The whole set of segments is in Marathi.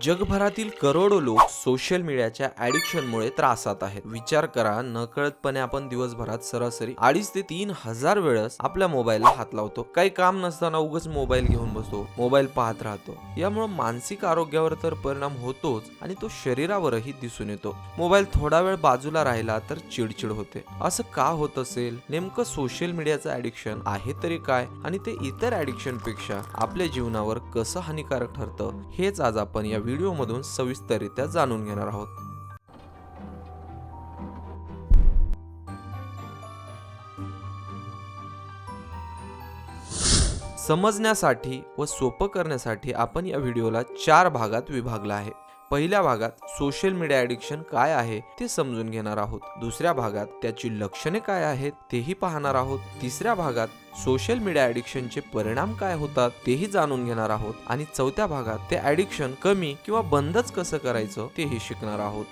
जगभरातील करोडो लोक सोशल मीडियाच्या ॲडिक्शनमुळे त्रासात आहेत. विचार करा नकळतपणे आपण दिवसभरात सरासरी अडीच ते तीन हजार वेळेस आपल्या मोबाईलला हात लावतो. काही काम नसताना उगाच मोबाईल घेऊन बसतो मोबाईल पाहत राहतो. यामुळे मानसिक आरोग्यावर तर परिणाम होतोच आणि तो शरीरावरही दिसून येतो. मोबाईल थोडा वेळ बाजूला राहिला तर चिडचिड होते. असं का होत असेल? नेमकं सोशल मीडियाचं ॲडिक्शन आहे तरी काय? आणि ते इतर ऍडिक्शनपेक्षा आपल्या जीवनावर कसं हानिकारक ठरतं? हेच आज आपण या व्हिडिओमधून सविस्तररित्या जाणून घेणार आहोत. समजण्यासाठी व सोपं करण्यासाठी आपण या व्हिडिओला चार भागात विभागला आहे. पहिल्या भागात सोशल मीडिया ॲडिक्शन काय आहे ते समजून घेणार आहोत. दुसऱ्या भागात त्याची लक्षणे काय आहेत तेही पाहणार आहोत. तिसऱ्या भागात सोशल मीडिया ॲडिक्शनचे परिणाम काय होतात तेही जाणून घेणार आहोत. आणि चौथ्या भागात ते ॲडिक्शन कमी किंवा बंदच कसं करायचं तेही शिकणार आहोत.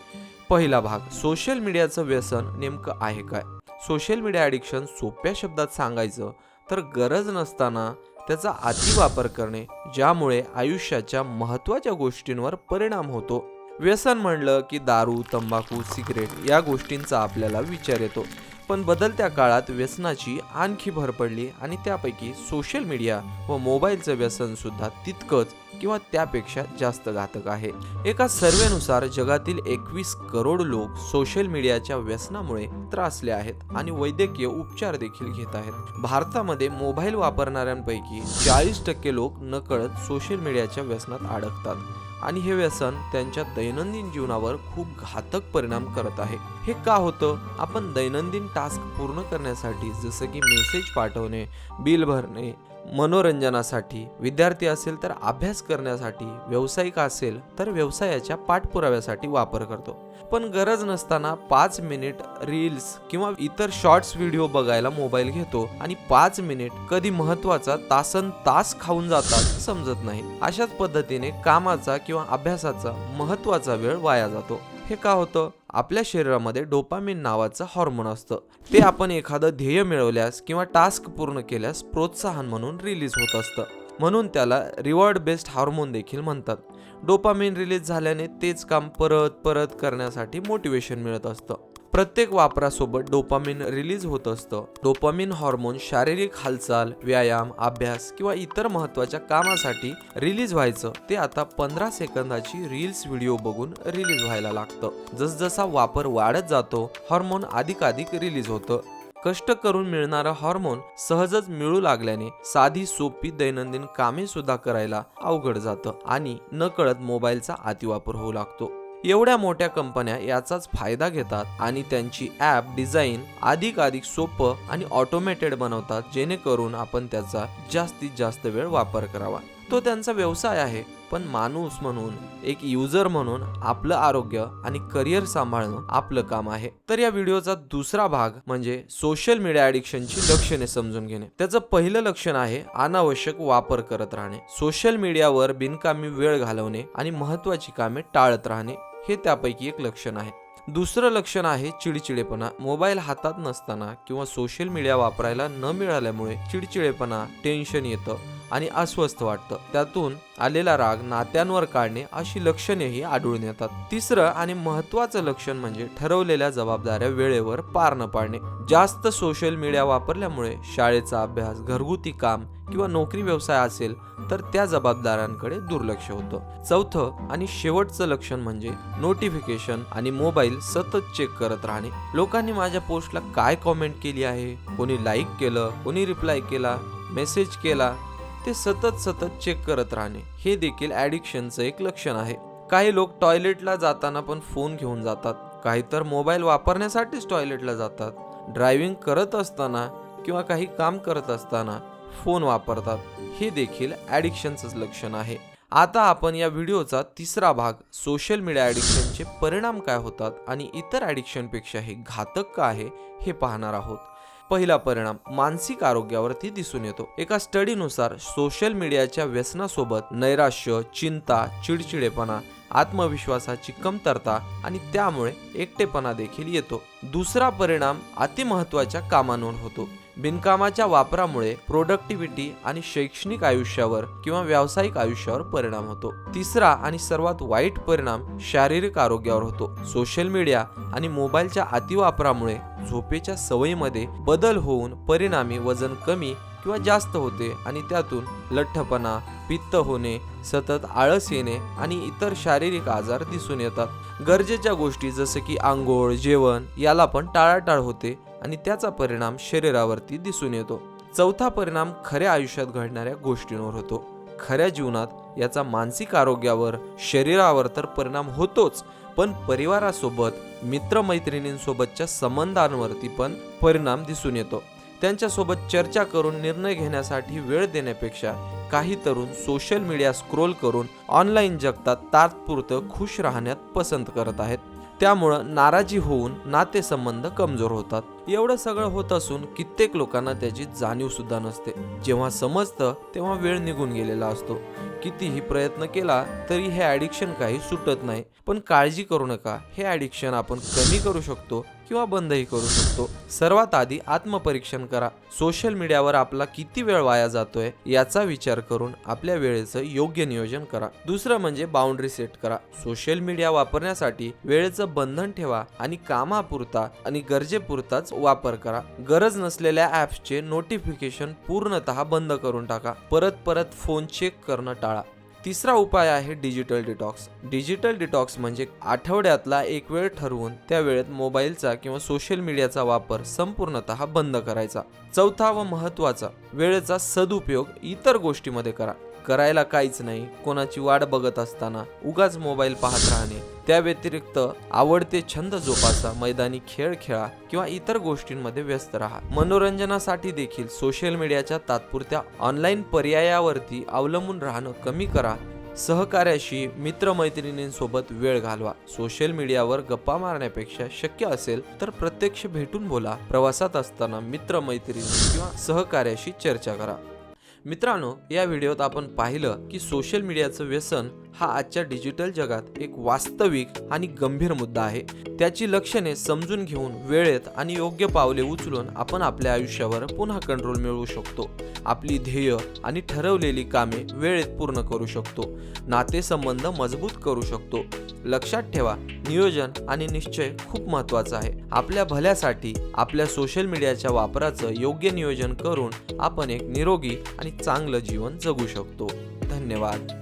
पहिला भाग सोशल मीडियाचं व्यसन नेमकं आहे काय? सोशल मीडिया ॲडिक्शन सोप्या शब्दात सांगायचं तर गरज नसताना त्याचा अतिवापर करणे ज्यामुळे आयुष्याच्या महत्त्वाच्या गोष्टींवर परिणाम होतो. व्यसन म्हणलं की दारू तंबाखू सिगरेट या गोष्टींचा आपल्याला विचार येतो. पण बदलत्या काळात व्यसनाची आणखी भर पडली आणि त्यापैकी सोशल मीडिया व मोबाईलचं व्यसन सुद्धा तितकंच किंवा त्यापेक्षा जास्त घातक आहे. एका सर्वेनुसार जगातील एकवीस करोड लोक सोशल मीडियाच्या व्यसनामुळे त्रासले आहेत आणि वैद्यकीय उपचार देखील घेत आहेत. भारतामध्ये मोबाईल वापरणाऱ्यांपैकी चाळीस टक्के लोक नकळत सोशल मीडियाच्या व्यसनात अडकतात. आणि हे व्यसन त्यांच्या दैनंदिन जीवनावर खूप घातक परिणाम करत आहे. हे का होतं? आपण दैनंदिन टास्क पूर्ण करण्यासाठी जसं की मेसेज पाठवणे बिल भरणे मनोरंजनासाठी विद्यार्थी असेल तर अभ्यास करण्यासाठी व्यावसायिक असेल तर व्यवसायाच्या पाठपुराव्यासाठी वापर करतो. पण गरज नसताना पाच मिनिट रील्स किंवा इतर शॉर्ट्स व्हिडिओ बघायला मोबाईल घेतो आणि पाच मिनिट कधी महत्त्वाचा तासन तास खाऊन जातात समजत नाही. अशाच पद्धतीने कामाचा किंवा अभ्यासाचा महत्त्वाचा वेळ वाया जातो. हे का होतं? आपल्या शरीरामध्ये डोपामिन नावाचं हॉर्मोन असतं. ते आपण एखादं ध्येय मिळवल्यास किंवा टास्क पूर्ण केल्यास प्रोत्साहन म्हणून रिलीज होत असतं. म्हणून त्याला रिवॉर्ड बेस्ड हार्मोन देखील म्हणतात. डोपामिन रिलीज झाल्याने तेच काम परत परत करण्यासाठी मोटिवेशन मिळत असतं. प्रत्येक वापरासोबत डोपामिन रिलीज होत असतं. डोपामिन हॉर्मोन शारीरिक हालचाल व्यायाम अभ्यास किंवा इतर महत्त्वाच्या कामासाठी रिलीज व्हायचं. ते आता पंधरा सेकंदाची रील्स व्हिडिओ बघून रिलीज व्हायला लागतं. जसजसा वापर वाढत जातो हॉर्मोन अधिकाधिक रिलीज होतं. कष्ट करून मिळणारा हॉर्मोन सहजच मिळू लागल्याने साधी सोपी दैनंदिन कामे सुद्धा करायला अवघड जातं आणि नकळत मोबाईलचा अतिवापर होऊ लागतो. एवढ्या मोठ्या कंपन्या याचाच फायदा घेतात आणि त्यांची ॲप डिझाईन अधिक अधिक सोपं आणि ऑटोमेटेड बनवतात जेणेकरून आपण त्याचा जास्तीत जास्त वेळ वापर करावा. तो त्यांचा व्यवसाय आहे पण माणूस म्हणून एक युजर म्हणून आपलं आरोग्य आणि करिअर सांभाळणं आपलं काम आहे. तर या व्हिडिओचा दुसरा भाग म्हणजे सोशल मीडिया ॲडिक्शनची लक्षणे समजून घेणे. त्याचं पहिलं लक्षण आहे अनावश्यक वापर करत राहणे. सोशल मीडियावर बिनकामी वेळ घालवणे आणि महत्त्वाची कामे टाळत राहणे. हे त्यापैकी एक लक्षण आहे. दुसरं लक्षण आहे चिडचिडेपणा. मोबाईल हातात नसताना किंवा सोशल मीडिया वापरायला न मिळाल्यामुळे चिडचिडेपणा टेन्शन येतं. आणि अस्वस्थ वाटतं. त्यातून आलेला राग नात्यांवर काढणे अशी लक्षणेही आढळून येतात. तिसरं आणि महत्वाचं लक्षण म्हणजे ठरवलेल्या जबाबदाऱ्या वेळेवर पार न पाडणे. जास्त सोशल मीडिया वापरल्यामुळे शाळेचा अभ्यास घरगुती काम किंवा नोकरी व्यवसाय असेल तर त्या जबाबदाऱ्यांकडे दुर्लक्ष होतं. चौथं आणि शेवटचं लक्षण म्हणजे नोटिफिकेशन आणि मोबाईल सतत चेक करत राहणे. लोकांनी माझ्या पोस्टला काय कॉमेंट केली आहे? कोणी लाईक केलं? कोणी रिप्लाय केला? मेसेज केला? ते सतत सतत चेक करत राहणे. हे देखील ॲडिक्शनचं एक लक्षण आहे. काही लोक टॉयलेटला जाताना पण फोन घेऊन जातात. काही तर मोबाईल वापरण्यासाठीच टॉयलेटला जातात. ड्रायव्हिंग करत असताना किंवा काही काम करत असताना फोन वापरतात. हे देखील ॲडिक्शनचंच लक्षण आहे. आता आपण या व्हिडिओचा तिसरा भाग सोशल मीडिया ॲडिक्शनचे परिणाम काय होतात आणि इतर ॲडिक्शनपेक्षा हे घातक का आहे हे पाहणार आहोत. पहिला परिणाम मानसिक आरोग्यावरती दिसून येतो. एका स्टडीनुसार सोशल मीडियाच्या व्यसनासोबत नैराश्य चिंता चिडचिडेपणा आत्मविश्वासाची कमतरता आणि त्यामुळे एकटेपणा देखील येतो. दुसरा परिणाम अतिमहत्वाच्या कामांवर होतो. बिनकामाच्या वापरामुळे प्रोडक्टिव्हिटी आणि शैक्षणिक आयुष्यावर किंवा व्यावसायिक आयुष्यावर परिणाम होतो. तिसरा आणि सर्वात वाईट परिणाम शारीरिक आरोग्यावर होतो. सोशल मीडिया आणि मोबाईलच्या अतिवापरामुळे झोपेच्या सवयीमध्ये बदल होऊन परिणामी वजन कमी किंवा जास्त होते आणि त्यातून लठ्ठपणा पित्त होणे सतत आळस येणे आणि इतर शारीरिक आजार दिसून येतात. गरजेच्या गोष्टी जसं की आंघोळ जेवण याला पण टाळाटाळ होते. आणि त्याचा परिणाम शरीरावरती दिसून येतो. चौथा परिणाम खऱ्या आयुष्यात घडणाऱ्या गोष्टींवर होतो. खऱ्या जीवनात याचा मानसिक आरोग्यावर शरीरावर तर परिणाम होतोच पण परिवारासोबत मित्रमैत्रिणींसोबतच्या संबंधांवरती पण परिणाम दिसून येतो. त्यांच्यासोबत चर्चा करून निर्णय घेण्यासाठी वेळ देण्यापेक्षा काही तरुण सोशल मीडिया स्क्रोल करून ऑनलाईन जगतात तात्पुरतं खुश राहण्यात पसंत करत आहेत. त्यामुळं नाराजी होऊन नातेसंबंध कमजोर होतात. एवढं सगळं होत असून कित्येक लोकांना त्याची जाणीव सुद्धा नसते. जेव्हा समजतं तेव्हा वेळ निघून गेलेला असतो. कितीही प्रयत्न केला तरी हे ॲडिक्शन काही सुटत नाही. पण काळजी करू नका. हे ॲडिक्शन आपण कमी करू शकतो. किंवा बंदही करू शकतो. सर्वात आधी आत्मपरीक्षण करा. सोशल मीडियावर आपला किती वेळ वाया जातोय याचा विचार करून आपल्या वेळेचं योग्य नियोजन करा. दुसरं म्हणजे बाउंड्री सेट करा. सोशल मीडिया वापरण्यासाठी वेळेचं बंधन ठेवा आणि कामापुरता आणि गरजेपुरताच वापर करा. गरज नसलेल्या ॲप्सचे नोटिफिकेशन पूर्णतः बंद करून टाका. परत परत फोन चेक करणं टाळा. तिसरा उपाय आहे डिजिटल डिटॉक्स. डिजिटल डिटॉक्स म्हणजे आठवड्यातला एक वेळ ठरवून त्या वेळेत मोबाईलचा किंवा सोशल मीडियाचा वापर संपूर्णतः बंद करायचा. चौथा व महत्त्वाचा वेळेचा सदुपयोग इतर गोष्टीमध्ये करा. करायला काहीच नाही कोणाची वाट बघत असताना उगाच मोबाईल पाहत राहणे. त्या व्यतिरिक्त आवडते छंद जोपासा मैदानी खेळ खेळा किंवा इतर गोष्टींमध्ये व्यस्त राहा. मनोरंजनासाठी देखील सोशल मीडियाच्या तात्पुरत्या ऑनलाईन पर्यायावरती अवलंबून राहणं कमी करा. सहकार्याशी मित्रमैत्रिणींसोबत वेळ घालवा. सोशल मीडियावर गप्पा मारण्यापेक्षा शक्य असेल तर प्रत्यक्ष भेटून बोला. प्रवासात असताना मित्रमैत्रिणी किंवा सहकार्याशी चर्चा करा. मित्रांनो या व्हिडिओत आपण पाहिलं की सोशल मीडियाचं व्यसन हा आजच्या डिजिटल जगात एक वास्तविक आणि गंभीर मुद्दा आहे. त्याची लक्षणे समजून घेऊन वेळेत आणि योग्य पावले उचलून आपण आपल्या आयुष्यावर पुन्हा कंट्रोल मिळवू शकतो. आपली ध्येय आणि ठरवलेली कामे वेळेत पूर्ण करू शकतो. नातेसंबंध मजबूत करू शकतो. लक्षात ठेवा नियोजन आणि निश्चय खूप महत्त्वाचा आहे. आपल्या भल्यासाठी आपल्या सोशल मीडियाच्या वापराचं योग्य नियोजन करून आपण एक निरोगी आणि चांगलं जीवन जगू शकतो. धन्यवाद.